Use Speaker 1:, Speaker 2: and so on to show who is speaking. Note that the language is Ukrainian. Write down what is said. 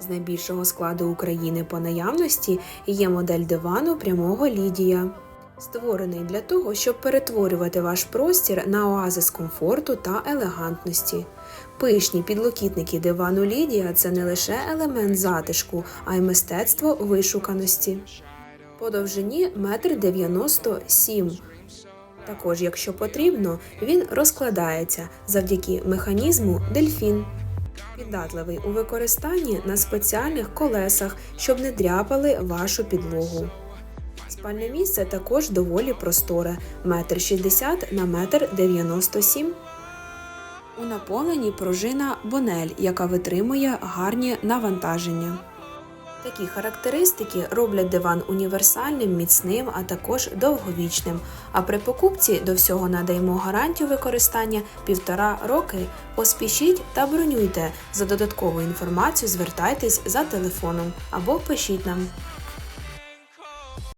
Speaker 1: З найбільшого складу України по наявності є модель дивану прямого Лідія. Створений для того, щоб перетворювати ваш простір на оазис комфорту та елегантності. Пишні підлокітники дивану Лідія це не лише елемент затишку, а й мистецтво вишуканості. По довжині 1,97 м. Також, якщо потрібно, він розкладається завдяки механізму дельфін. Піддатливий у використанні на спеціальних колесах, щоб не дряпали вашу підлогу. Спальне місце також доволі просторе 1,60 на 1,97 м. У наповненні пружина Бонель, яка витримує гарні навантаження. Такі характеристики роблять диван універсальним, міцним, а також довговічним. А при покупці до всього надаємо гарантію використання півтора роки. Поспішіть та бронюйте. За додаткову інформацію звертайтесь за телефоном або пишіть нам.